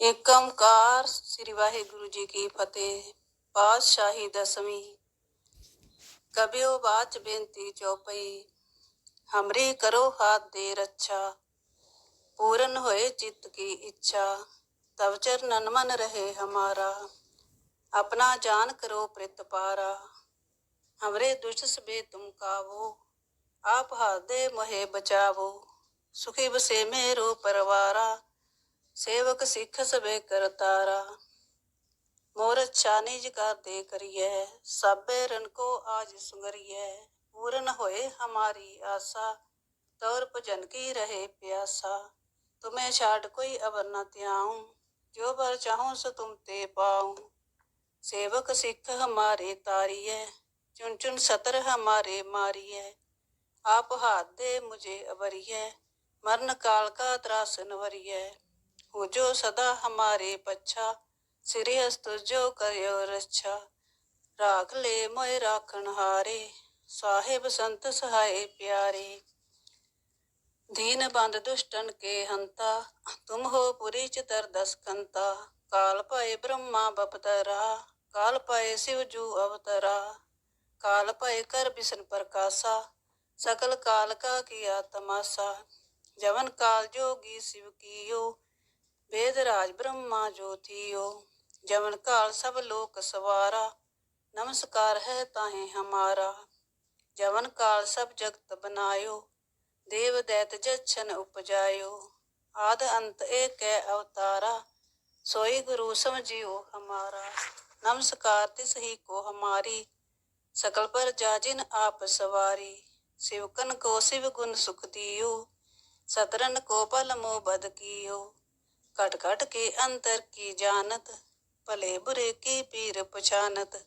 ਏਕੰਕਾਰ ਸ੍ਰੀ ਵਾਹਿਗੁਰੂ ਜੀ ਕੀ ਫਤਿਹ। ਪਾਤਸ਼ਾਹੀ ਦਸਵੀਂ। ਕਬਿਓ ਬਾਚ ਬੇਨਤੀ ਚੌਪਈ, ਹਮਰੀ ਕਰੋ ਹਾਥ ਦੇ ਰੱਛਾ। ਪੂਰਨ ਹੋਏ ਚਿੱਤ ਕੀ ਇੱਛਾ ਤਵਚਰ ਨਨਮਨ ਰਹੇ ਹਮਾਰਾ। ਆਪਣਾ ਜਾਨ ਕਰੋ ਪ੍ਰਿਤ ਪਾਰਾ। ਹਮਰੇ ਦੁਸ਼ਟ ਬੇ ਤੁਮ ਕਾਵੋ, ਆਪ ਹਾਦੇ ਮੋਹੇ ਬਚਾਵੋ। ਸੁਖੀ ਬਸੇ ਮੇਰੋ ਪਰਵਾਰਾ। ਸੇਵਕ ਸਿੱਖ ਸਵੇ ਕਰਤਾਰਾ ਮੋਰ ਚਾਨਿਜ ਕਰ ਦੇ ਕਰੀਏ ਸਾਬੇ ਰਨ ਕੋ ਆਜ ਸੁਗਰੀਏ ਪੂਰਨ ਹੋਏ ਹਮਾਰੀ ਆਸਾ, ਤੌਰ ਭਜਨ ਕੀ ਰਹੇ ਪਿਆਸਾ, ਤੁਮੇ ਛਾੜ ਕੋਈ ਅਵਰ ਨਾ ਤਿਆਉ ਜੋ ਬਰ ਚਾਹੂੰ ਸੋ ਤੁਮ ਤੇ ਪਾਉ। ਸੇਵਕ ਸਿੱਖ ਹਮਾਰੇ ਤਾਰੀਏ ਚੁਨ ਚੁਨ ਸਤਰ ਹਮਾਰੇ ਮਾਰੀਏ ਆਪ ਹਾਥ ਦੇ ਮੁਝੇ ਅਵਰੀਏ ਮਰਨ ਕਾਲ ਕਾ ਤਰਾਸਨ ਵਰੀਏ का त्रास नवरिय हो जो सदा हमारे पच्छा सिरि हस्त जो करो रक्षा राख ले मोय राखण हारे साहेब संत सहाय प्यारे दीन बंद दुष्टन के हंता तुम हो पुरी चितर दस कंता काल पाए ब्रह्मा बपतरा काल पाए शिव जू अवतरा काल पाए कर बिसन प्रकाशा सकल काल का किया तमाशा जवन काल जोगी शिव ਵੇਦ ਰਾਜ ਬ੍ਰਹਮਾ ਜੋਤੀਓ ਜਵਨ ਕਾਲ ਸਭ ਲੋਕ ਸਵਾਰਾ, ਨਮਸਕਾਰ ਹੈ ਤਾਹੇ ਹਮਾਰਾ। ਜਮਨ ਕਾਲ ਸਭ ਜਗਤ ਬਨਾਇਓ, ਦੇਵ ਦੈਤ ਜਛਨ ਉਪਜਾਇਓ। ਆਦ ਅੰਤ ਏਕੈ ਅਵਤਾਰਾ, ਸੋਈ ਗੁਰੂ ਸਮਝਿਓ ਹਮਾਰਾ। ਨਮਸਕਾਰ ਤਿਸ ਹੀ ਕੋ ਹਮਾਰੀ, ਸਕਲ ਪਰ ਜਾਜਿਨ ਆਪ ਸਵਾਰੀ। ਸਿਵਕਨ ਕੋ ਸਿਵ ਗੁਣ ਸੁਖ ਦਿਓ ਸਤਰਨ ਕੋ ਪਲ ਮੋ ਬਦ ਕੀਓ। कट कट के अंतर की जानत, भले बुरे की पीर पछानत।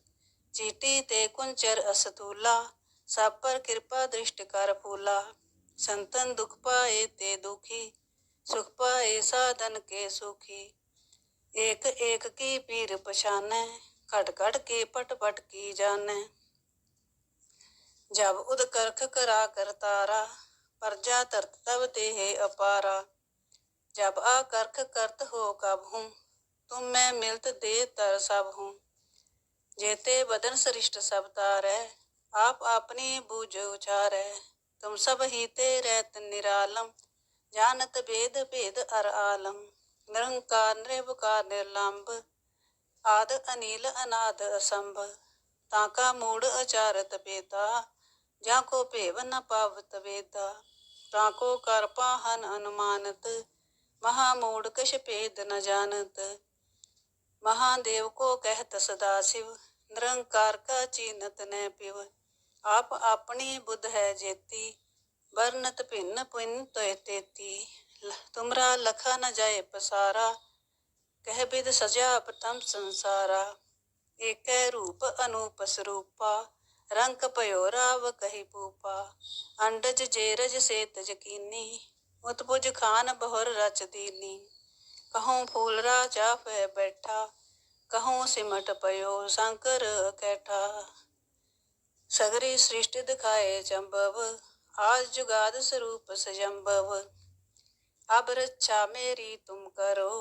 चीटी ते कुंचर असतूला, सब पर कृपा दृष्ट कर फूला। संतन दुख पाए ते दुखी, सुख पाए साधन के सुखी। एक एक की पीर पछाने कट कट के पट पट की जाने। जब उद करख करा कर तारा प्रजा तरत तब ते अपारा। जब आ करख करत हो कब हूँ तुम मैं मिलत दे तर सब हूँ जेते बदन सरिष्ट सब तारै आप अपनी बूझ उचारै तुम सब ही ते रहत निरालम जानत भेद भेद अर आलम निरंकार निर्विकार निर्लंब आद अनिल अनाद असंभ ताका मूड अचारत बेता जाको भेव न पावत वेदा ताको कर पाहन अनुमानत महामूड कश भेद न जानत महादेव को कहत सदा शिव निरंकार का चीनत न पिव आप अपनी बुद्ध है जेती वर्णत भिन्न पुन तय तेती तुमरा लखा न जाए पसारा कह बिद सजा प्रथम संसारा एक रूप अनूप स्वरूपा रंग पयो राव कही पूपा अंडज जेरज से तजकीनी उत्पुज खान बहुर रच दीनी कहूँ फूल राजा पे बैठा कहूँ सिमट पयो शंकर कैठा सगरी सृष्टि दिखाए चंबव आज जुगाद स्वरूप सजम्बव अब रक्षा मेरी तुम करो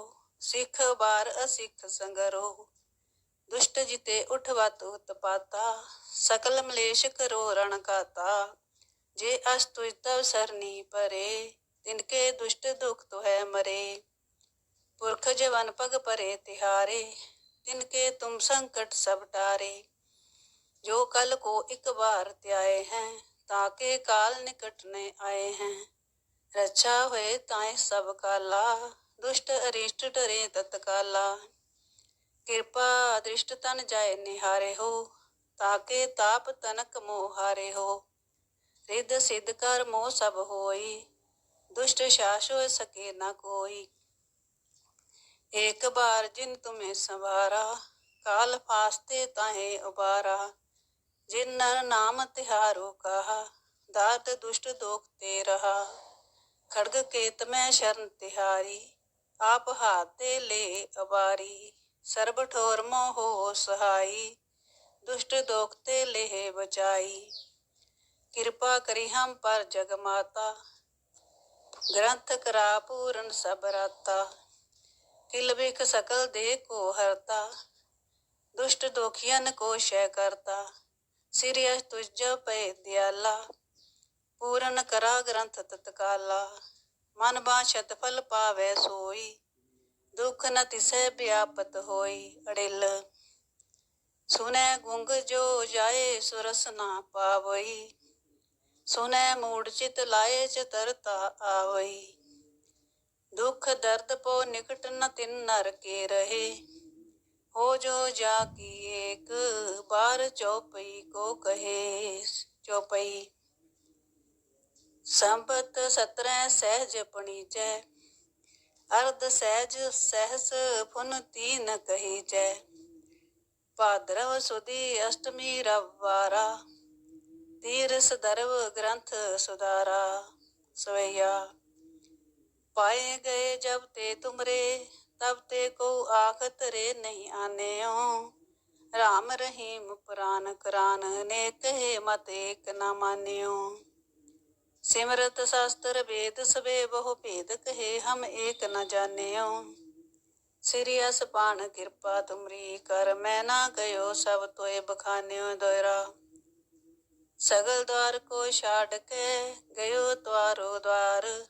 सिख बार असिख संगरो दुष्ट जिते उठवत उत्पाता सकल मलेश करो रण काता जे अस्तु तव सरनी परे ਤਿਨਕੇ ਦੁਸ਼ਟ ਦੁਖ ਤੋ ਹੈ ਮਰੇ। ਪੁਰਖ ਜਵਨ ਪਗ ਪਰੇ ਤਿਹਾਰੇ, ਤਿਨਕੇ ਤੁਮ ਸੰਕਟ ਸਭ ਟਾਰੇ। ਜੋ ਕਲ ਕੋ ਇੱਕ ਵਾਰ ਤਿਆਏ ਹੈ, ਤਾਂ ਕੇ ਕਾਲ ਨਿਕਟ ਨੇ ਆਏ ਹੈ। ਰਛਾ ਹੋਏ ਤਾਏ ਸਭ ਕਾਲਾ, ਦੁਸ਼ਟ ਅਰਿਸ਼ਟ ਡਰੇ ਤਤਕਾਲਾ। ਕਿਰਪਾ ਅਦ੍ਰਿਸ਼ਟ ਤਨ ਜਾਏ ਨਿਹਾਰੇ ਹੋ, ਤਾਂ ਕੇ ਤਾਪ ਤਨਕ ਮੋਹਾਰੇ ਹੋ। ਰਿੱਧ ਸਿੱਧ ਕਰ ਮੋ ਸਭ ਹੋਈ दुष्ट शास हो सके न कोई एक बार जिन तुम्हें संवारा काल फास्ते ताहे उबारा जिन नर नाम तिहारो कहा दात दुष्ट दोख ते रहा खड़ग केत में शरण तिहारी आप हाथे ले अबारी सर्ब ठोर मोह सहाई दुष्ट दोखते ले बचाई कृपा करी हम पर ਗ੍ਰੰਥ ਕਰਾ ਪੂਰਨ ਸਭ ਰਾਤਾ ਕਿਲ ਬਿਕ ਸਕਲ ਦੇ ਕੋ ਹਰਤਾ, ਦੁਸ਼ਟ ਦੋਖੀਆਂ ਕੋ ਸ਼ੈ ਕਰਤਾ, ਸਿਰਿਆ ਤੁਜ ਪੈ ਦਿਆਲਾ, ਪੂਰਨ ਕਰਾ ਗ੍ਰੰਥ ਤਤਕਾਲਾ, ਮਨ ਬਾਛਤ ਫਲ ਪਾਵੇ ਸੋਈ, ਦੁਖ ਨ ਤਿਸੈ ਵਿਆਪਤ ਹੋਈ ਅੜਿਲ ਸੁਨੇ ਗੁੰਗ ਜੋ ਜਾਏ ਸੁਰਸ ਨਾ ਪਾਵਈ ਸੁਨੈ ਮੂੜ ਚਿਤ ਲਾਏ ਚਤਰਤਾ ਆਵਈ ਦੁਖ ਦਰਦ ਪੋ ਨਿਕਟ ਨ ਤਿਨ ਨਰ ਕੇ ਰਹੇ। ਹੋ ਜੋ ਜਾ ਕੀ ਏਕ, ਬਾਰ ਚੌਪਈ ਕੋ ਕਹੇ। ਚੌਪਈ। ਸੰਪਤ ਸਤਰੈ ਸਹਿਜ ਪਣੀ ਜੈ ਅਰਧ ਸਹਿਜ ਸਹਿਸ ਫੁਨ ਤੀਨ ਕਹੀ ਜੈ। ਭਾਦਰਵ ਸੁਦੀ ਅਸ਼ਟਮੀ ਰਵਾਰਾ ਤੀਰਸ ਸਦਰਵ ਗ੍ਰੰਥ ਸੁਦਾਰਾ ਸਵਈਆ। ਪਾਏ ਗਏ ਜਬ ਤੇ ਤੁਮਰੇ, ਤਬ ਤੇ ਕੋ ਆਖਤ ਰੇ ਨਹੀਂ ਆਨੇਓ ਰਾਮ ਰਹੀਮ ਪੁਰਾਨ ਕਰਾਨ ਨੇ ਕਹੇ ਮਤ ਏਕ ਨਾ ਮਾਨਿਓ ਸਿਮਰਤ ਸ਼ਾਸਤਰ ਵੇਦ ਸਵੇ ਬਹੁ ਭੇਦ ਕਹੇ, ਹਮ ਏਕ ਨਾ ਜਾਣਿਓ ਸ੍ਰੀ ਅਸਪਾਨ ਕਿਰਪਾ ਤੁਮਰੀ ਕਰ, ਮੈਂ ਨਾ ਗਇਓ ਸਭ ਤੋਏ ਬਖਾਨਿਓ ਦੋਇਰਾ। ਸਗਲ ਦਵਾਰ ਕੋ ਛਾੜ ਕੇ ਗਇਓ ਤਵਾਰੋ ਦਵਾਰ।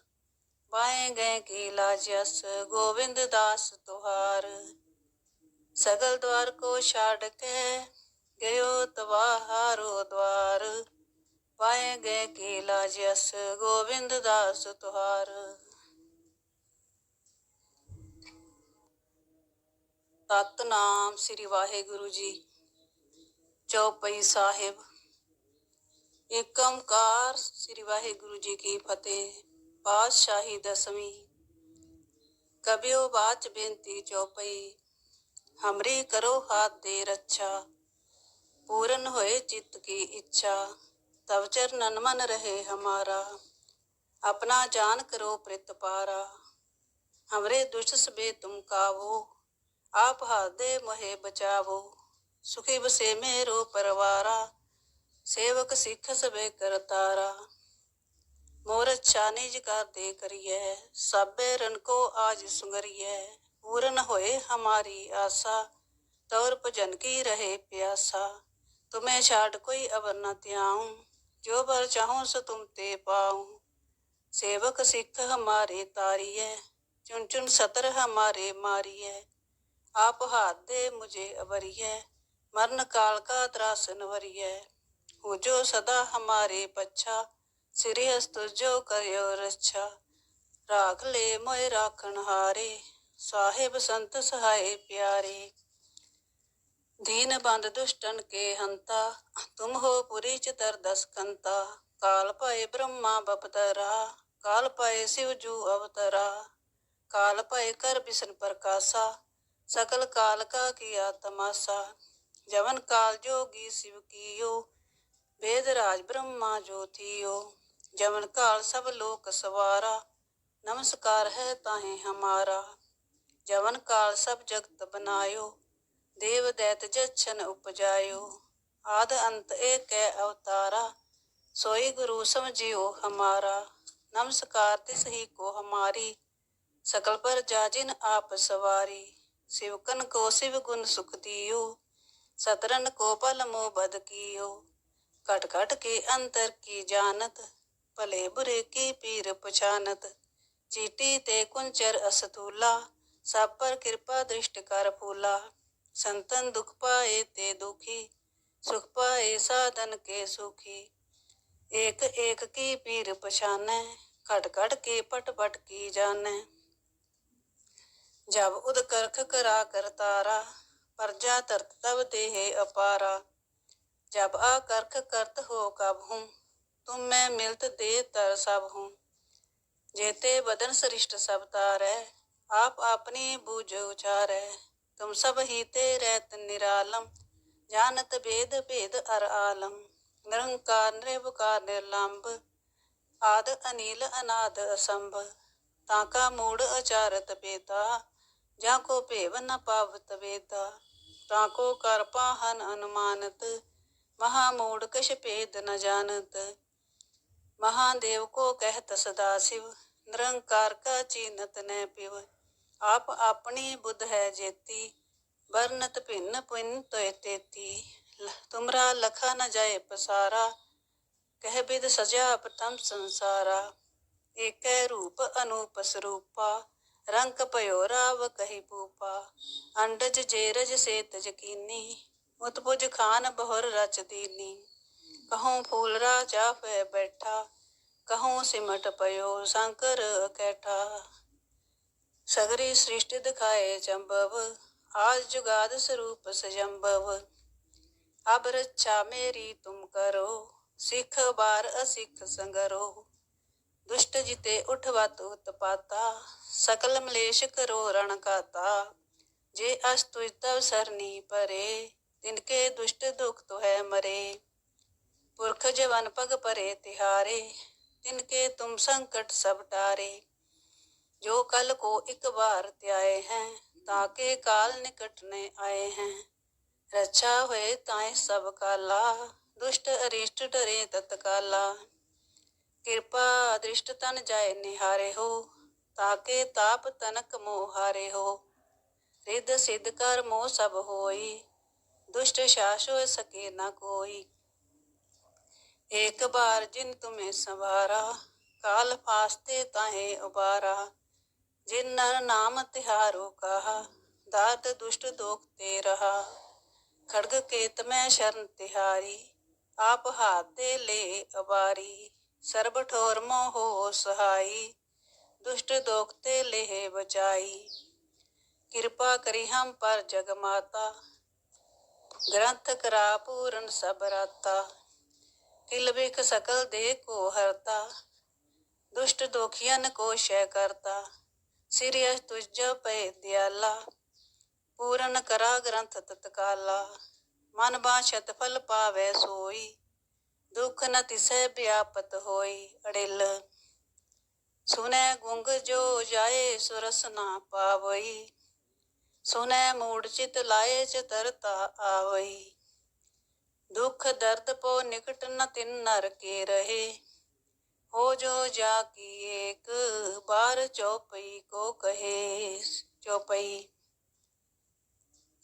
ਬਾਏ ਗਏ ਕੀ ਲਾਜ ਅਸ ਗੋਬਿੰਦ ਦਾਸ ਤੁਹਾਰ। ਸਗਲ ਦਵਾਰ ਕੋ ਛਾੜ ਕੇ ਗਇਓ ਤਵਾਰੋ ਦਵਾਰ। ਪਾਏ ਗਏ ਕੀ ਲਾਜ ਅਸ ਗੋਬਿੰਦ ਦਾਸ ਤੁਹਾਰ। ਸਤਨਾਮ ਸ੍ਰੀ ਵਾਹਿਗੁਰੂ ਜੀ। ਚੌਪਈ ਸਾਹਿਬ। ਏਕੰਕਾਰ ਸ੍ਰੀ ਵਾਹਿਗੁਰੂ ਜੀ ਕੀ ਫਤਿਹ ਪਾਤਸ਼ਾਹੀ ਦਸਵੀਂ। ਕਬਿਓ ਬਾਚ ਬੇਨਤੀ ਚੌਪਈ, ਹਮਰੀ ਕਰੋ ਹਾਥ ਦੇ ਰੱਛਾ। ਪੂਰਨ ਹੋਏ ਚਿੱਤ ਕੀ ਇੱਛਾ, ਤਵ ਚਰਨਨ ਮਨ ਰਹੇ ਹਮਾਰਾ। ਆਪਣਾ ਜਾਨ ਕਰੋ ਪ੍ਰਿਤ ਪਾਰਾ। ਹਮਰੇ ਦੁਸ਼ਟ ਸਬੇ ਤੁਮ ਕਾਵੋ, ਆਪ ਹਾਦੇ ਮੋਹੇ ਬਚਾਵੋ। ਸੁਖੀ ਵਸੇ ਮੇਰੋ ਪਰਵਾਰਾ। ਸੇਵਕ ਸਿੱਖ ਸਵੇ ਕਰ ਤਾਰਾ ਮੋਰ ਚਾਨੀ ਜਿ ਕਰ ਦੇ ਕਰੀਏ ਸਾਬੇ ਰਨ ਕੋ ਆਜ ਸੁੰਗਰੀਏ ਪੂਰਨ ਹੋਏ ਹਮਾਰੀ ਆਸਾ, ਤੌਰ ਭਜਨ ਕੀ ਰਹੇ ਪਿਆਸਾ, ਤੁਮੇ ਛਾੜ ਕੋਈ ਅਵਰ ਨਾ ਤਿਆਉ ਜੋ ਬਰ ਚਾਹੋ ਸੋ ਤੁਮ ਤੇ ਪਾਉ। ਸੇਵਕ ਸਿੱਖ ਹਮਾਰੇ ਤਾਰੀਏ ਚੁਣ ਚੁਣ ਸਤਰ ਹਮਾਰੇ ਮਾਰੀਏ ਆਪ ਹਾਥ ਦੇ ਮੁਝੇ ਅਵਰੀਏ ਮਰਨ ਕਾਲ ਕਾ ਤਰਾਸਨ ਵਰੀਏ हो जो सदा हमारे पच्छा श्री हस्त जो करियो रक्षा राख ले मोय राखण हारे साहेब संत सहाय प्यारे दीन बंद दुष्टन के हंता तुम हो पुरी चितर दस कंता काल पाए ब्रह्मा बपतरा काल पाए शिव जू अवतरा काल पाए कर विष्णु प्रकाशा सकल काल का किया तमाशा जवन काल जोगी शिव ਵੇਦ ਰਾਜ ਬ੍ਰਹਮਾ ਜੋਤਿਓ ਜਮਨ ਕਾਲ ਸਭ ਲੋਕ ਸਵਾਰਾ, ਨਮਸਕਾਰ ਹੈ ਤਾਹੇ ਹਮਾਰਾ। ਜਵਨ ਕਾਲ ਸਭ ਜਗਤ ਬਨਾਇਓ, ਦੇਵ ਦੈਤ ਜਛਨ ਉਪਜਾਇਓ। ਆਦ ਅੰਤ ਏਕੈ ਅਵਤਾਰਾ, ਸੋਈ ਗੁਰੂ ਸਮਝਿਓ ਹਮਾਰਾ। ਨਮਸਕਾਰ ਤਿਸ ਸਹੀ ਕੋ ਹਮਾਰੀ, ਸਕਲ ਪਰ ਜਾਜਿਨ ਆਪ ਸਵਾਰੀ। ਸਿਵਕਨ ਕੋ ਸਿਵ ਗੁਣ ਸੁਖ ਦਿਓ ਸਤਰਨ ਕੋ ਪਲ ਮੋ ਬਦ ਕੀਓ। कट कट के अंतर की जानत, भले बुरे की पीर पछानत। चीटी ते कुंचर असतूला, सब पर कृपा दृष्ट कर फूला। संतन दुख पाए ते दुखी, सुख पाए साधन के सुखी। एक एक की पीर पछाने खट खट के पट पट की जाने। जब उद करख करा कर तारा, प्रजा तरत तब देह अपारा। जब आ करख करत हो कब हूँ तुम मैं मिलत दे तर सब हूँ जेते बदन सरिष्ट सब तारै आप अपनी बूझ उचारै तुम सब ही ते रहत निरालम जानत भेद भेद अर आलम निरंकार निर्विकार निर्लंब आद अनिल अनाद असंभ ताका मूड अचारत बेता जाको भेव न पावत बेता ताको कर पाहन अनुमानत महामूड महामूढ़कश भेद न जानत महादेव को कहत सदा शिव निरंकार का चीनत न पिव आप अपनी बुद्ध है जेती वर्णत भिन्न पिन्न तोय तेती तुमरा लखा न जाए पसारा कह बिद सजा प्रथम संसारा एक रूप अनूप स्वरूपा रंक पयो राव कही पूपा अंडज जेरज सेतज कीनी ਜਕੀਨੀ ਉਤਪੁਜ ਖਾਨ ਬਹੁਰ ਰਚ ਦੀਨੀ। ਕਹੂੰ ਫੂਲ ਰਾਜਾ ਪੈ ਬੈਠਾ, ਕਹੂੰ ਸਿਮਟ ਪਇਓ ਸ਼ੰਕਰ ਕੈਠਾ। ਸਗਰੀ ਸ੍ਰਿਸ਼ਟ ਦਿਖਾਏ ਚੰਬਵ ਆਜ ਜੁਗਾਦ ਸਰੂਪ ਸਜੰਬਵ। ਅਬ ਰੱਛਾ ਮੇਰੀ ਤੁਮ ਕਰੋ, ਸਿੱਖ ਬਾਰ ਅਸਿੱਖ ਸੰਗਰੋ। ਦੁਸ਼ਟ ਜਿਤੇ ਉਠਵਤ ਉਤਪਾਤਾ ਸਕਲ ਮਲੇਸ਼ ਕਰੋ ਰਣ ਕਾਤਾ। ਜੇ ਅਸ ਤੁਜ ਤਵ ਸਰਨੀ ਤਿਨਕੇ ਦੁਸ਼ਟ ਦੁਖ ਤੋ ਹੈ ਮਰੇ। ਪੁਰਖ ਜਵਨ ਪਗ ਪਰੇ ਤਿਹਾਰੇ, ਤਿਨਕੇ ਤੁਮ ਸੰਕਟ ਸਭ ਟਾਰੇ। ਜੋ ਕਲ ਕੋ ਇਕ ਵਾਰ ਤਿਆਏ ਹੈ, ਤਾਂ ਕੇ ਕਾਲ ਨਿਕਟ ਨੇ ਆਏ ਹੈ। ਰਛਾ ਹੋਏ ਤਾਏ ਸਭ ਕਾਲਾ, ਦੁਸ਼ਟ ਅਰਿਸ਼ਟ ਡਰੇ ਤਤ ਕਾਲਾ ਕਿਰਪਾ ਅਦ੍ਰਿਸ਼ਟ ਤਨ ਜਾਏ ਨਿਹਾਰੇ ਹੋ ਤਾਕੇ ਤਾਪ ਤਨਕ ਮੋਹਾਰੇ ਹੋ। ਰਿੱਧ ਸਿੱਧ ਕਰ ਮੋ ਸਭ ਹੋਈ दुष्ट शास हो सके न कोई एक बार जिन तुम्हें संवारा काल फास्ते ताहे उबारा जिन नर नाम तिहारो कहा दात दुष्ट दोख ते रहा खड़ग केत में शरण तिहारी आप हाथे ले अबारी सर्ब ठोर मोह सहाई दुष्ट दोख ते लेहे बचाई कृपा करी हम पर जग ਗ੍ਰੰਥ ਕਰਾ ਪੂਰਨ ਸਭ ਰਾਤਾ ਕਿਲ ਬਿਕ ਸਕਲ ਦੇ ਕੋ ਹਰਤਾ, ਦੁਸ਼ਟ ਦੋਖੀਆਂ ਕੋ ਸ਼ੈ ਕਰਤਾ ਸਿਰਿਆ ਤੁਝ ਪਏ ਦਿਆਲਾ, ਪੂਰਨ ਕਰਾ ਗ੍ਰੰਥ ਤਤਕਾਲਾ, ਮਨ ਬਾਛਤ ਫਲ ਪਾਵੇ ਸੋਈ, ਦੁਖ ਨ ਤਿਸੈ ਵਿਆਪਤ ਹੋਈ ਅੜਿਲ, ਸੁਨੇ ਗੁੰਗ ਜੋ ਜਾਏ ਸੁਰਸ ਨਾ ਪਾਵਈ ਸੁਨੈ ਮੂੜਚਿਤ ਲਾਏ ਚ ਤਰਤਾ ਆਵਈ। ਦੁਖ ਦਰਦ ਪੋ ਨਿਕਟ ਨ ਤਿਨ ਨਰ ਕੇ ਰਹੇ। ਹੋ ਜੋ ਜਾ ਕੀ ਏਕ, ਬਾਰ ਚੌਪਈ ਕੋ ਕਹੇ। ਚੌਪਈ।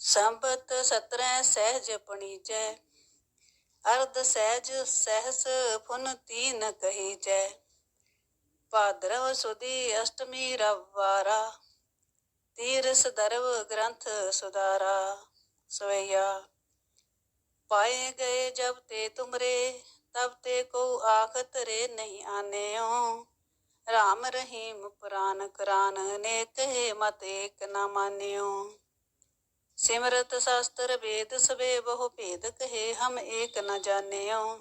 ਸੰਪਤ ਸਤਰੈ ਸਹਿਜ ਪਣੀਜੈ ਅਰਧ ਸਹਿਜ ਸਹਿਸ ਫੁਨ ਤੀਨ ਕਹੀ ਕਹੀਜੈ ਭਾਦਰਵ ਸੁਦੀ ਅਸ਼ਟਮੀ ਰਵਾਰਾ ਤੀਰਸ ਸਦਰਵ ਗ੍ਰੰਥ ਸੁਦਾਰਾ ਸਵਈਆ। ਪਾਏ ਗਏ ਜਬ ਤੇ ਤੁਮਰੇ, ਤਬ ਤੇ ਕੋ ਆਖਤ ਰੇ ਨਹੀਂ ਆਨੇਓ ਰਾਮ ਰਹੀਮ ਪੁਰਾਨ ਕਰਾਨ ਨੇ ਕਹੇ ਮਤ ਏਕ ਨਾ ਮਾਨਿਓ ਸਿਮਰਤ ਸ਼ਾਸਤਰ ਵੇਦ ਸਵੇ ਬਹੁ ਭੇਦ ਕਹੇ, ਹਮ ਏਕ ਨਾ ਜਾਣਿਓ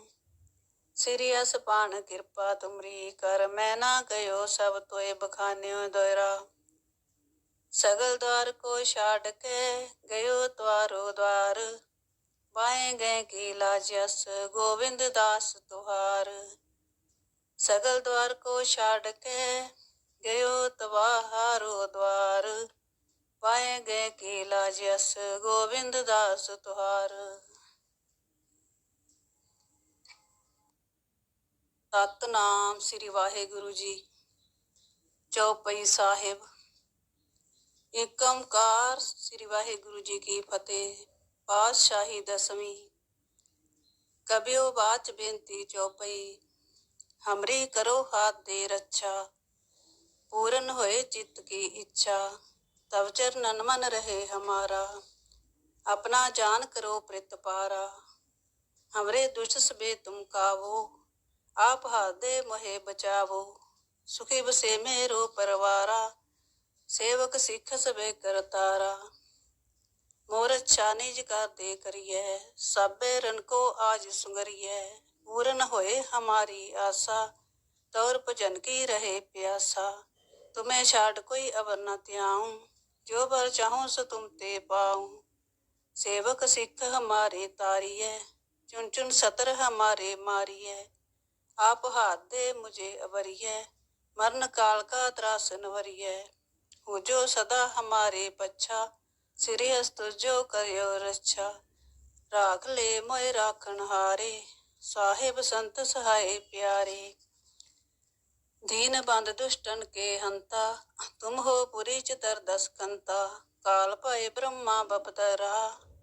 ਸ੍ਰੀ ਅਸ ਪਾਣ ਕਿਰਪਾ ਤੁਮਰੀ ਕਰ, ਮੈਂ ਨਾ ਗਇਓ ਸਭ ਤੋਏ ਬਖਾਨਿਓ ਦੋਇਰਾ। सगल द्वार को छाड़ के गयो द्वारो द्वार पाए गए की लाजस गोविंद दास तुहार सगल द्वार को छाड़ के गयो तबाहारो द्वार पाए गए की लाजस गोविंद दास तुहार ਸਤਨਾਮ ਸ੍ਰੀ ਵਾਹਿਗੁਰੂ ਜੀ ਚੌਪਈ ਸਾਹਿਬ ਏਕੰਕਾਰ ਸ੍ਰੀ ਵਾਹਿਗੁਰੂ ਜੀ ਕੀ ਫਤਿਹ। ਪਾਤਸ਼ਾਹੀ ਦਸਵੀਂ। ਕਬਿਓ ਬਾਚ ਬੇਨਤੀ ਚੋਪਈ। ਹਮਰੀ ਕਰੋ ਹਾਥ ਦੇ ਰੱਛਾ। ਪੂਰਨ ਹੋਏ ਚਿੱਤ ਕੀ ਇੱਛਾ। ਤਵ ਚਰਨਨ ਮਨ ਰਹੇ ਹਮਾਰਾ। ਆਪਣਾ ਜਾਨ ਕਰੋ ਪ੍ਰਿਤ ਪਾਰਾ। ਹਮਰੇ ਦੁਸ਼ਸ ਬੇ ਤੁਮ ਕਾਵੋ। ਆਪ ਹਾਦੇ ਮੋਹੇ ਬਚਾਵੋ। ਸੁਖੀ ਬਸੇ ਮੇਰੋ ਪਰਵਾਰਾ। ਸੇਵਕ ਸਿੱਖ ਸਵੇ ਕਰਤਾਰਾ ਮੋਰ ਚਾਨੀ ਜਿ ਕਾ ਦੇ ਕਰੀਏ ਸਾਬੇ ਰਨ ਕੋ ਆਜ ਸੁੰਗਰੀਏ ਪੂਰਨ ਹੋਏ ਹਮਾਰੀ ਆਸਾ, ਤੌਰ ਭਜਨ ਕੀ ਰਹੇ ਪਿਆਸਾ। ਤੁਮੇ ਛਾੜ ਕੋਈ ਅਵਰ ਨਾ ਤਿਆਉ ਜੋ ਬਰ ਚਾਹੋ ਸੋ ਤੁਮ ਤੇ ਪਾਉ। ਸੇਵਕ ਸਿੱਖ ਹਮਾਰੇ ਤਾਰੀਏ ਚੁਣ ਚੁਣ ਸਤਰ ਹਮਾਰੇ ਮਾਰੀਏ ਆਪ ਹਾਥ ਦੇ ਮੁਝੇ ਅਵਰੀਏ ਮਰਨ ਕਾਲ ਕਾ ਤਰਾਸਨ ਵਰੀਏ हो जो सदा हमारे पच्छा सिरे अस्तु जो करियो रक्षा राख ले मोय राखण हारे साहेब संत सहाय प्यारे दीन बंद दुष्टन के हंता तुम हो पुरी चितर दस कंता काल पाए ब्रह्मा बपतरा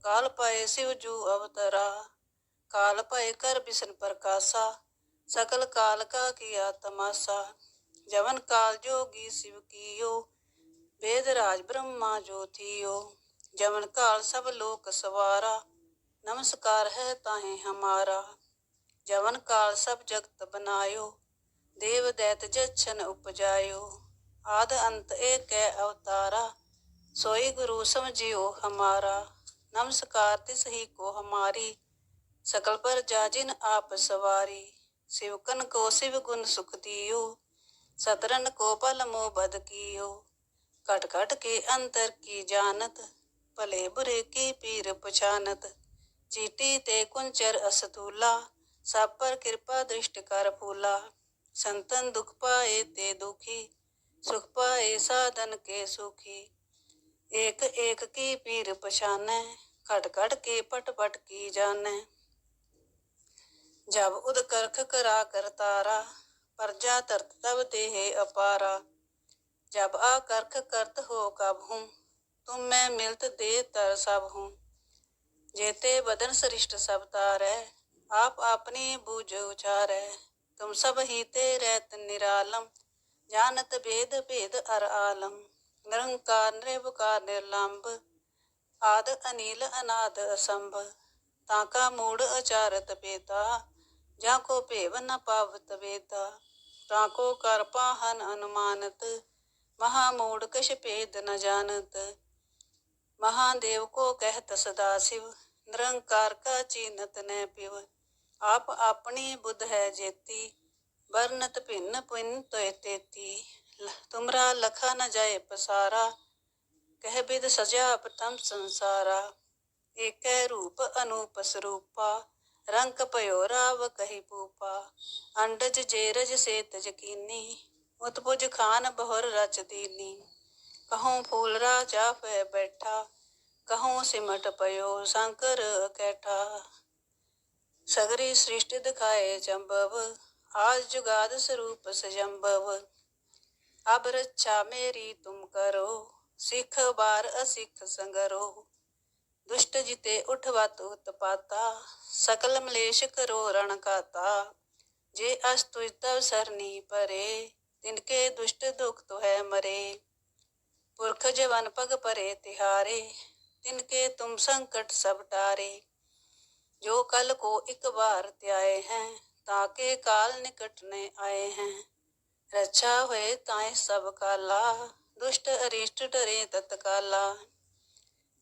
काल पाए शिव जू अवतरा काल पाए कर बिसन प्रकाशा सकल काल का किया तमाशा जवन काल जोगी शिव कियो ਵੇਦ ਰਾਜ ਬ੍ਰਹਮਾ ਜੋਤੀਓ ਜਮਨ ਕਾਲ ਸਭ ਲੋਕ ਸਵਾਰਾ, ਨਮਸਕਾਰ ਹੈ ਤਾਹੇ ਹਮਾਰਾ। ਜਵਨ ਕਾਲ ਸਭ ਜਗਤ ਬਨਾਇਓ, ਦੇਵ ਦੈਤ ਜਛਨ ਉਪਜਾਇਓ। ਆਦ ਅੰਤ ਏਕੈ ਅਵਤਾਰਾ, ਸੋਈ ਗੁਰੂ ਸਮਝਿਓ ਹਮਾਰਾ। ਨਮਸਕਾਰ ਤਿਸ ਸਹੀ ਕੋ ਹਮਾਰੀ, ਸਕਲ ਪਰ ਜਾਜਿਨ ਆਪ ਸਵਾਰੀ। ਸਿਵਕਨ ਕੋ ਸਿਵ ਗੁਣ ਸੁਖ ਦਿਓ ਸਤਰਨ ਕੋ ਪਲ ਮੋ ਬਦ ਕੀਓ। कट कट के अंतर की जानत, भले बुरे की पीर पछानत। चीटी ते कुंचर असतूला, सब पर कृपा दृष्ट कर फूला। संतन दुख पाए ते दुखी, सुख पाए साधन के सुखी। एक एक की पीर पछाने खट खट के पट पट की जाने। जब उद करख करा कर तारा, प्रजा तरत तब देह अपारा। जब आ करख करत हो कब हूँ तुम मैं मिलत दे तर सब हूँ जेते बदन सरिष्ट सब तारै आप अपनी बूझ उचारै तुम सब ही ते रहत निरालम जानत भेद भेद अर आलम निरंकार निर्विकार निर्लंब आद अनिल अनाद असंभ ताका मूड अचारत बेता जाको भेव न पावत वेदा ताको कर पाहन अनुमानत महामूड कश भेद न जानत महादेव को कहत सदा शिव निरंकार का चीनत न पिव आप अपनी बुद्ध है जेती वर्णत भिन्न पिन तोय तेती ल- तुमरा लखा न जाए पसारा कह बिद सजा प्रथम संसारा एक रूप अनूप स्वरूपा रंग पयो राव कही पूपा अंडज जेरज से तजकीनी उत्पुज खान बहुर रच दीनी कहूँ फूल राजा पे बैठा कहूँ सिमट पयो शंकर कैठा सगरी सृष्टि दिखाए जम्बव आज जुगाद स्वरूप सजम्बव अब रक्षा मेरी तुम करो सिख बार असिख संगरो दुष्ट जिते उठवत उत्पाता सकल मलेश करो रण काता जे अस्तु तव सरनी परे ਤਿਨਕੇ ਦੁਸ਼ਟ ਦੁਖ ਤੋ ਹੈ ਮਰੇ, ਪੁਰਖ ਜਵਨ ਪਗ ਪਰੇ ਤਿਹਾਰੇ, ਤਿਨਕੇ ਤੁਮ ਸੰਕਟ ਸਭ ਟਾਰੇ। ਜੋ ਕਲ ਕੋ ਇਕ ਵਾਰ ਤਿਆਏ ਹੈ, ਤਾਂ ਕੇ ਕਾਲ ਨਿਕਟ ਨੇ ਆਏ ਹੈ। ਰਛਾ ਹੋਏ ਤਾਏ ਸਭ ਕਾਲਾ, ਦੁਸ਼ਟ ਅਰਿਸ਼ਟ ਡਰੇ ਤਤਕਾਲਾ।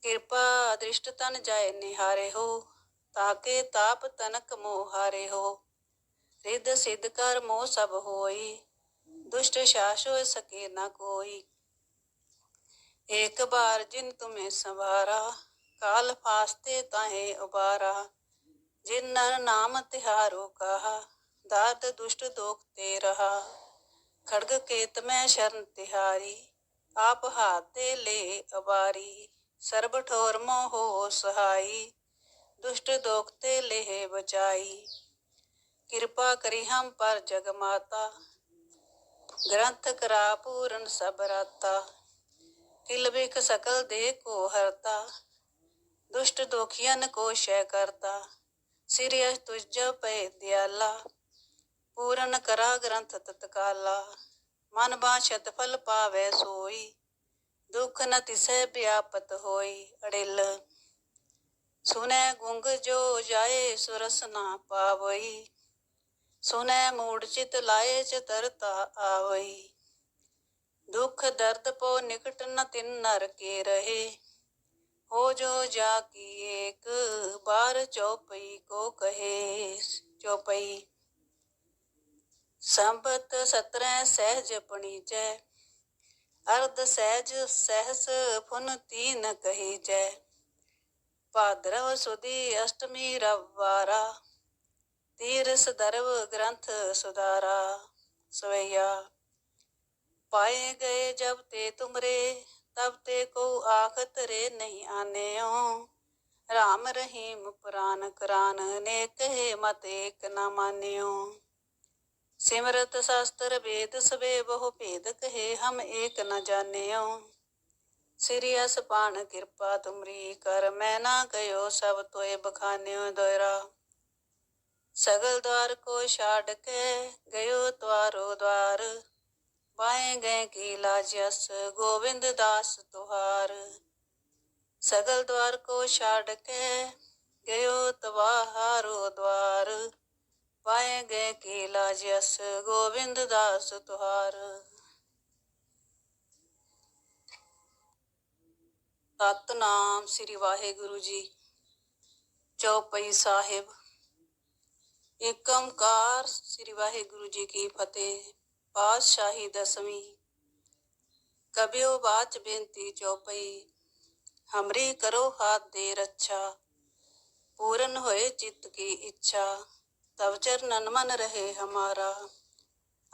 ਕਿਰਪਾ ਅਦ੍ਰਿਸ਼ਟ ਤਨ ਜਾਏ ਨਿਹਾਰੇ ਹੋ ਤਾਕੇ ਤਾਪ ਤਨਕ ਮੋਹਾਰੇ ਹੋ। ਰਿੱਧ ਸਿੱਧ ਕਰ ਮੋ ਸਭ ਹੋਈ दुष्ट शास हो सके न कोई एक बार जिन तुम्हें संवारा काल फास्ते ताहे उबारा जिन नर नाम तिहारो कहा दाद दुष्ट दोख ते रहा खड़ग केत में शरण तिहारी आप हाथे ले अबारी सर्ब ठोर मोहो सहाई दुष्ट दोखते लेह बचाई कृपा करी हम ਗ੍ਰੰਥ ਕਰਾ ਪੂਰਨ ਸਭ ਰਾਤਾ ਕਿਲ ਵਿਖ ਸਕਲ ਦੇ ਕੋ ਹਰਤਾ, ਦੁਸ਼ਟ ਦੋਖੀਆਂ ਕੋ ਸ਼ੈ ਕਰਤਾ ਸਿਰਿਆ ਤੁਜ ਪੈ ਦਿਆਲਾ, ਪੂਰਨ ਕਰਾ ਗ੍ਰੰਥ ਤਤਕਾਲਾ, ਮਨ ਬਾਛਤ ਫਲ ਪਾਵੇ ਸੋਈ, ਦੁਖ ਨ ਤਿਸੈ ਵਿਆਪਤ ਹੋਈ ਅੜਿਲ, ਸੁਨੇ ਗੁੰਗ ਜੋ ਜਾਏ ਸੁਰਸ ਨਾ ਪਾਵਈ ਸੁਨੈ ਮੂੜ ਚਿਤ ਲਾਏ ਚ ਤਰਤਾ ਆਵਈ। ਦੁਖ ਦਰਦ ਪੋ ਨਿਕਟ ਨ ਤਿਨ ਨਰ ਕੇ ਰਹੇ। ਹੋ ਜੋ ਜਾ ਕੀ ਏਕ, ਬਾਰ ਚੌਪਈ ਕੋ ਕਹੇ, ਚੌਪਈ। ਸੰਬਤ ਸਤਰੈ ਸਹਿਜ ਪਣੀਜੈ ਅਰਧ ਸਹਿਜ ਸਹਸ ਫੁਨ ਤੀਨ ਕਹੀ ਕਹੀਜੈ ਭਾਦਰਵ ਸੁਦੀ ਅਸ਼ਟਮੀ ਰਵਵਾਰਾ ਤੀਰਸ ਸਦਰਵ ਗ੍ਰੰਥ ਸੁਦਾਰਾ ਸਵਈਆ। ਪਾਏ ਗਏ ਜਬ ਤੇ ਤੁਮਰੇ, ਤਬ ਤੇ ਕੋ ਆਖਤ ਰੇ ਨਹੀਂ ਆਨੇਓ ਰਾਮ ਰਹੀਮ ਪੁਰਾਨ ਕਰਾਨ ਨੇ ਕਹੇ ਮਤ ਏਕ ਨਾ ਮਾਨਿਓ ਸਿਮਰਤ ਸ਼ਾਸਤਰ ਵੇਦ ਸਵੇ ਬਹੁ ਭੇਦ ਕਹੇ ਹਮ ਏਕ ਨ ਜਾਣਿਓ ਸ੍ਰੀ ਅਸਪਾਣ ਕਿਰਪਾ ਤੁਮਰੀ ਕਰ, ਮੈਂ ਨਾ ਗਇਓ ਸਭ ਤੋਏ ਬਖਾਨਿਓ ਦੋਇਰਾ। ਸਗਲ ਦਵਾਰ ਕੋ ਛਾੜ ਕੇ ਗਇਓ ਤਵਾਰੋ ਦਵਾਰ। ਪਾਏ ਗਏ ਕੀ ਲਾਜ ਅਸ ਗੋਬਿੰਦ ਦਾਸ ਤੁਹਾਰ। ਸਗਲ ਦਵਾਰ ਕੋ ਛਾੜ ਕੇ ਗਇਓ ਤਵਾਹਾਰੋ ਦਵਾਰ। ਪਾਏ ਗਏ ਕੀ ਲਾਜ ਅਸ ਗੋਬਿੰਦ ਦਾਸ ਤੁਹਾਰ। ਸਤਨਾਮ ਸ੍ਰੀ ਵਾਹਿਗੁਰੂ ਜੀ, ਚੌਪਈ ਸਾਹਿਬ। ਏਕੰਕਾਰ ਸ੍ਰੀ ਵਾਹਿਗੁਰੂ ਜੀ ਕੀ ਫਤਿਹ। ਪਾਤਸ਼ਾਹੀ ਦਸਵੀਂ। ਕਬਿਓ ਬਾਚ ਬੇਨਤੀ ਚੌਪਈ, ਹਮਰੀ ਕਰੋ ਹਾਥ ਦੇ ਰੱਛਾ। ਪੂਰਨ ਹੋਏ ਚਿੱਤ ਕੀ ਇੱਛਾ, ਤਵ ਚਰਨਨ ਮਨ ਰਹੇ ਹਮਾਰਾ।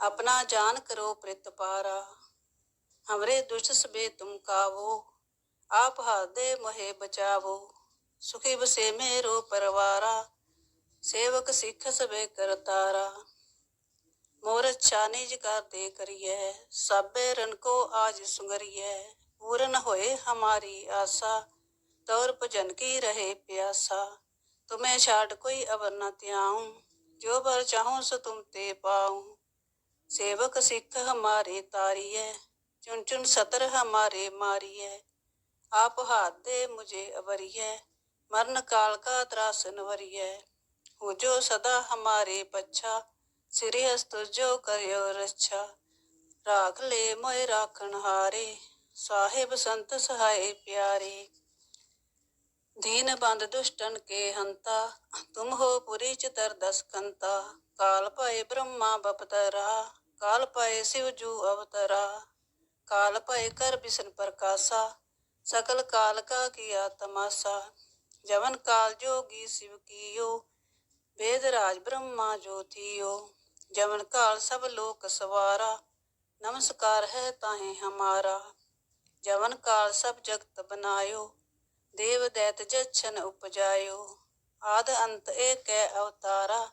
ਆਪਣਾ ਜਾਨ ਕਰੋ ਪ੍ਰਿਤ ਪਾਰਾ। ਹਮਰੇ ਦੁਸ਼ਟ ਸਬੇ ਤੁਮ ਕਾਵੋ, ਆਪ ਹਾਦੇ ਮੋਹੇ ਬਚਾਵੋ। ਸੁਖੀ ਬਸੇ ਮੇਰੋ ਪਰਵਾਰਾ। ਸੇਵਕ ਸਿੱਖ ਸਵੇ ਕਰਤਾਰਾ ਮੋਰ ਚਾਨੀ ਜਿਕਾਰ ਦੇ ਕਰੀਏ ਸਾਬੇ ਰਨ ਕੋ ਆਜ ਸੁੰਗਰੀਏ ਪੂਰਨ ਹੋਏ ਹਮਾਰੀ ਆਸਾ, ਤੌਰ ਭਜਨ ਕੀ ਰਹੇ ਪਿਆਸਾ, ਤੁਮੇ ਛਾੜ ਕੋਈ ਅਵਰ ਨਾ ਤਿਆਉ ਜੋ ਬਰ ਚਾਹੂੰ ਸੋ ਤੁਮ ਤੇ ਪਾਉ। ਸੇਵਕ ਸਿੱਖ ਹਮਾਰੇ ਤਾਰੀਏ ਚੁਣ ਚੁਣ ਸਤਰ ਹਮਾਰੇ ਮਾਰੀਏ ਆਪ ਹਾਥ ਦੇ ਮੁਝੇ ਅਵਰੀਏ ਮਰਨ ਕਾਲ ਕਾ ਤਰਾਸਨ ਵਰੀਏ हो जो सदा हमारे पच्छा सिरि हस्त जो करियो रक्षा राख ले मोय राखण हारे साहेब संत सहाय प्यारे दीन बंद दुष्टन के हंता तुम हो पुरी चितर दस कंता काल पाए ब्रह्मा बपतरा काल पाए शिव जू अवतरा काल पाए कर विष्णु प्रकाशा सकल काल का किया तमाशा जवन काल जोगी शिव ਵੇਦ ਰਾਜ ਬ੍ਰਹਮਾ ਜੋਤੀਓ ਜਮਨ ਕਾਲ ਸਭ ਲੋਕ ਸਵਾਰਾ, ਨਮਸਕਾਰ ਹੈ ਤਾਹੇ ਹਮਾਰਾ। ਜਵਨ ਕਾਲ ਸਭ ਜਗਤ ਬਨਾਇਓ, ਦੇਵ ਦੈਤ ਜਛਨ ਉਪਜਾਇਓ। ਆਦ ਅੰਤ ਏਕੈ ਅਵਤਾਰਾ,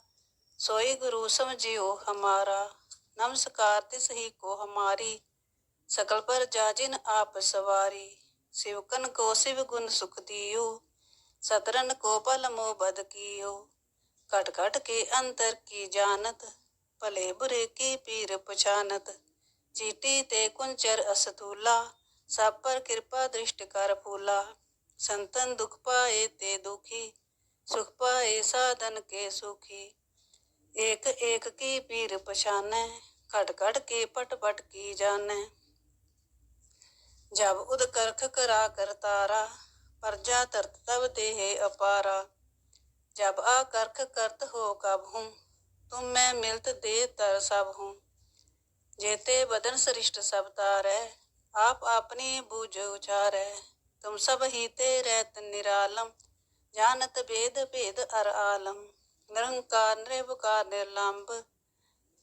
ਸੋਈ ਗੁਰੂ ਸਮਝਿਓ ਹਮਾਰਾ। ਨਮਸਕਾਰ ਤਿਸ ਸਹੀ ਕੋ ਹਮਾਰੀ, ਸਕਲ ਪਰ ਜਾਜਿਨ ਆਪ ਸਵਾਰੀ। ਸਿਵਕਨ ਕੋ ਸਿਵ ਗੁਣ ਸੁਖ ਦਿਓ ਸਤਰਨ ਕੋ ਪਲ ਮੋ ਬਦ ਕੀਓ। कट कट के अंतर की जानत, भले बुरे की पीर पछानत। चीटी ते कुंचर असतूला, सब पर कृपा दृष्ट कर फूला। संतन दुख पाए ते दुखी, सुख पाए साधन के सुखी। एक एक की पीर पछाने खट खट के पट पट की जाने। जब उद करख करा कर तारा, प्रजा तरत तब देह अपारा। जब आ करख करत हो कब हूँ तुम मैं मिलत दे तर सब हूँ जेते बदन सरिष्ट सब तारै आप अपनी बूझ उचारै तुम सब ही ते रहत निरालम जानत भेद भेद अर आलम निरंकार निर्विकार निर्लंब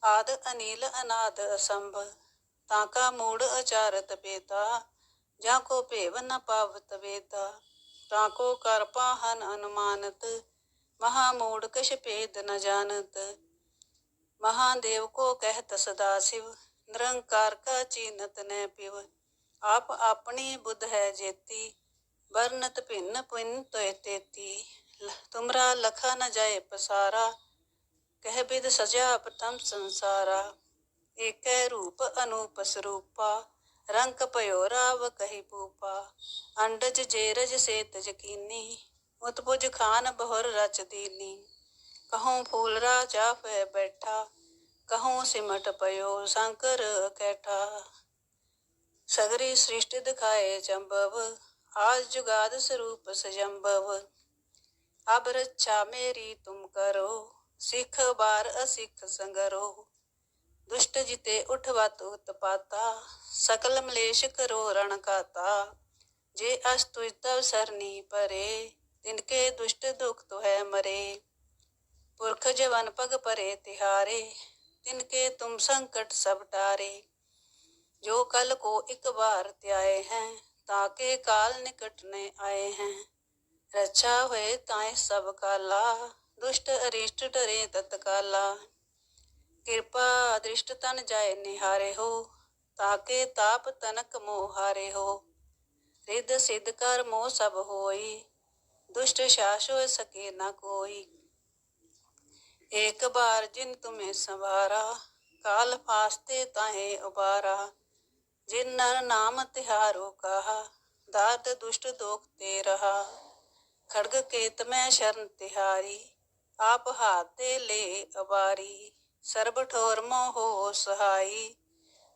आद अनिल अनाद असंभ ताका मूड अचारत बेता जाको भेव न पावत वेदा ताको कर पाहन अनुमानत महामूड कश भेद न जानत महादेव को कहत सदा शिव निरंकार का चीनत न पिव आप अपनी बुद्ध है जेती वर्णत भिन्न पुन तोय तेती तुमरा लखा न जाए पसारा कह बिद सजा प्रथम संसारा एक रूप अनूप स्वरूपा रंग पयो राव कही पूपा अंडज जेरज से तजकीनी उत्पुज खान बहुर रच दीनी कहूँ फूल राजा पे बैठा कहूँ सिमट पयो शंकर कैठा सगरी सृष्टि दिखाए चंबव आज जुगाद स्वरूप सजम्बव अब रक्षा मेरी तुम करो सिख बार असिख संगरो दुष्ट जिते उठवत उत्पाता सकल मलेश करो रण काता जे अस्तु तव सरनी परे तिनके दुष्ट दुख तो है मरे पुरख जवन पग परे तिहारे तिनके तुम संकट सब टारे जो कल को एक बार त्याए हैं ताके काल निकट ने आए हैं रक्षा हुए ताए सब काला दुष्ट अरिष्ट डरे तत्काला ਕਿਰਪਾ ਦ੍ਰਿਸ਼ਟ ਤਨ ਜਾਏ ਨਿਹਾਰੇ ਹੋ ਤਾਕੇ ਤਾਪ ਤਨਕ ਮੋਹ ਹਾਰੇ ਹੋ ਰਿੱਧ ਸਿੱਧ ਕਰ ਮੋਹ ਸਭ ਹੋਈ दुष्ट शास हो सके न कोई एक बार जिन तुम्हें संवारा काल फास्ते ताहे उबारा जिन नर नाम तिहारो कहा दात दुष्ट दोखते रहा खड़ग केत में शरण तिहारी आप हाथे ले अबारी सर्ब ठोर मोह सहाई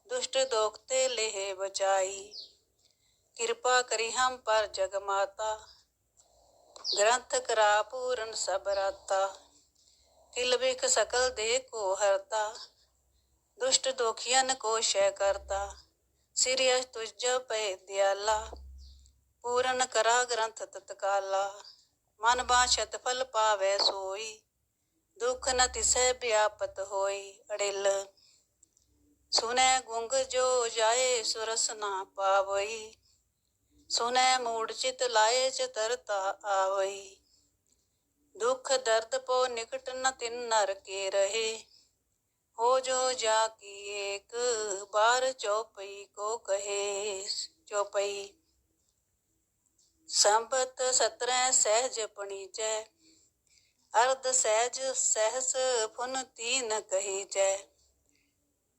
दुष्ट दोखते लेह बचाई कृपा करी हम पर जगमाता ਗ੍ਰੰਥ ਕਰਾ ਪੂਰਨ ਸਭ ਰਾਤਾ, ਤਿਲ ਵਿਖ ਸਕਲ ਦੇ ਕੋ ਹਰਤਾ, ਦੁਸ਼ਟ ਦੋਖੀਆਂ ਕੋ ਸ਼ੈ ਕਰਤਾ ਸਿਰਿਆ ਤੁਝ ਪੈ ਦਿਆਲਾ, ਪੂਰਨ ਕਰਾ ਗ੍ਰੰਥ ਤਤਕਾਲਾ, ਮਨ ਬਾਛਤ ਫਲ ਪਾਵੇ ਸੋਈ, ਦੁਖ ਨ ਤਿਸੈ ਵਿਆਪਤ ਹੋਈ ਅੜਿਲ, ਸੁਨੇ ਗੁੰਗ ਜੋ ਜਾਏ ਸੁਰਸ ਨਾ ਪਾਵਈ ਸੁਨੈ ਮੂੜ ਚਿਤ ਲਾਏ ਚ ਤਰਤਾ ਆਵਈ। ਦੁਖ ਦਰਦ ਪੋ ਨਿਕਟ ਨ ਤਿਨ ਨਰ ਕੇ ਰਹੇ। ਹੋ ਜੋ ਜਾ ਕੀ ਏਕ, ਬਾਰ ਚੌਪਈ ਕੋ ਕਹੇ। ਚੌਪਈ। ਸੰਪਤ ਸਤਰੈ ਸਹਿਜ ਪਣੀਜੈ ਅਰਧ ਸਹਿਜ ਸਹਿਸ ਫੁਨ ਤੀਨ ਕਹੀ ਕਹੀਜੈ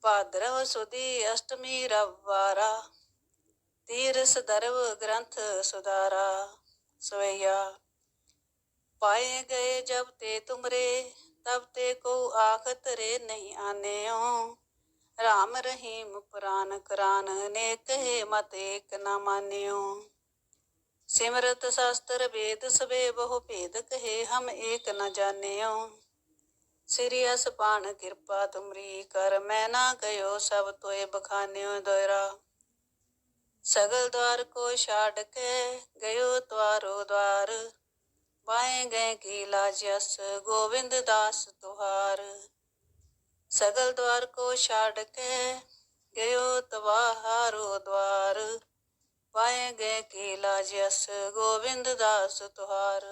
ਭਾਦਰਵ ਸੁਦੀ ਅਸ਼ਟਮੀ ਰਵਾਰਾ ਤੀਰਸ ਦਰਵ ਗ੍ਰੰਥ ਸੁਦਾਰਾ ਸਵਈਆ। ਪਾਏ ਗਏ ਜਬ ਤੇ ਤੁਮਰੇ, ਤਬ ਤੇ ਕੋ ਆਖਤ ਰੇ ਨਹੀਂ ਆਨੇਓ ਰਾਮ ਰਹੀਮ ਪੁਰਾਨ ਕਰਾਨ ਨੇ ਕਹੇ ਮਤ ਏਕ ਨਾ ਮਾਨਿਓ ਸਿਮਰਤ ਸ਼ਾਸਤਰ ਵੇਦ ਸਵੇ ਬਹੁ ਭੇਦ ਕਹੇ, ਹਮ ਏਕ ਨਾ ਜਾਣਿਓ ਸ੍ਰੀ ਅਸ ਪਾਣ ਕਿਰਪਾ ਤੁਮਰੀ ਕਰ, ਮੈਂ ਨਾ ਗਇਓ ਸਭ ਤੋਏ ਬਖਾਨਿਓ ਦੋਇਰਾ। सगल द्वार को छाड़ के गयो द्वारो द्वार पाए गए की लाजस गोविंद दास तुहार सगल द्वार को छाड़ के गयो तवाहारो द्वार पाए गए की लाजस गोविंद दास तुहार